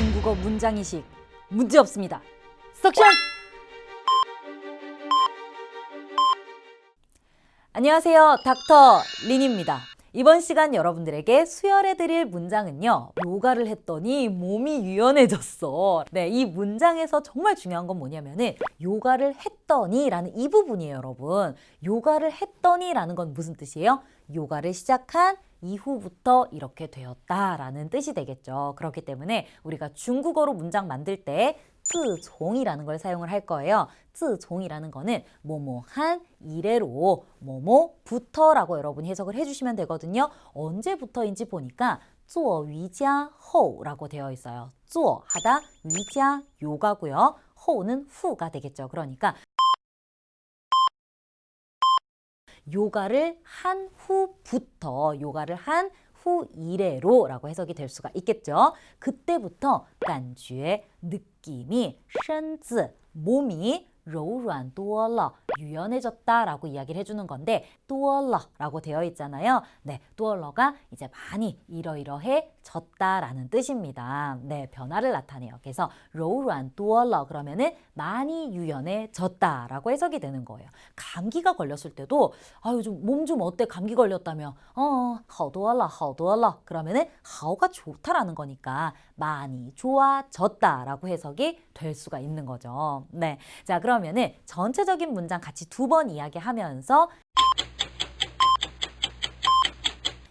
중국어 문장이식 문제 없습니다. 석션! 안녕하세요. 닥터 린입니다. 이번 시간 여러분들에게 수혈해드릴 문장은요, 요가를 했더니 몸이 유연해졌어. 네, 이 문장에서 정말 중요한 건 뭐냐면은, 요가를 했더니 라는 이 부분이에요, 여러분. 요가를 했더니 라는 건 무슨 뜻이에요? 요가를 시작한 이후부터 이렇게 되었다라는 뜻이 되겠죠. 그렇기 때문에 우리가 중국어로 문장 만들 때 自从이라는 걸 사용을 할 거예요. 自从이라는 거는 뭐뭐한 이래로 뭐뭐부터라고 여러분이 해석을 해주시면 되거든요. 언제부터인지 보니까 做瑜伽后라고 되어 있어요. 做 하다 위자 요가고요. 호는 후가 되겠죠. 그러니까 요가를 한 후부터 요가를 한 후 이래로라고 해석이 될 수가 있겠죠. 그때부터 感觉 느낌 이身子 몸이 柔软多了 유연해졌다라고 이야기를 해주는 건데 多了라고 되어 있잖아요. 네, 多了가 이제 많이 이러이러해졌다라는 뜻입니다. 네, 변화를 나타내요. 그래서 柔软多了 그러면은 많이 유연해졌다라고 해석이 되는 거예요. 감기가 걸렸을 때도 아유 좀 몸 좀 어때 감기 걸렸다며 어, 好多了好多了 그러면은 好가 좋다라는 거니까 많이 좋아졌다라고 해석이 될 수가 있는 거죠. 네. 자, 그 러면은 전체적인 문장 같이 두 번 이야기하면서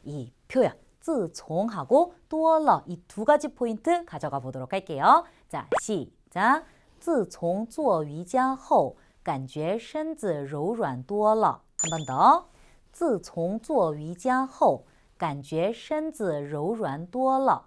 이 표현 自从하고 多了 이 두 가지 포인트 가져가 보도록 할게요. 자, 시작. 自从做瑜伽后感觉身子柔软多了. 한 번 더. 自从做瑜伽后感觉身子柔软多了.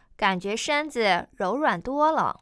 感觉身子柔软多了。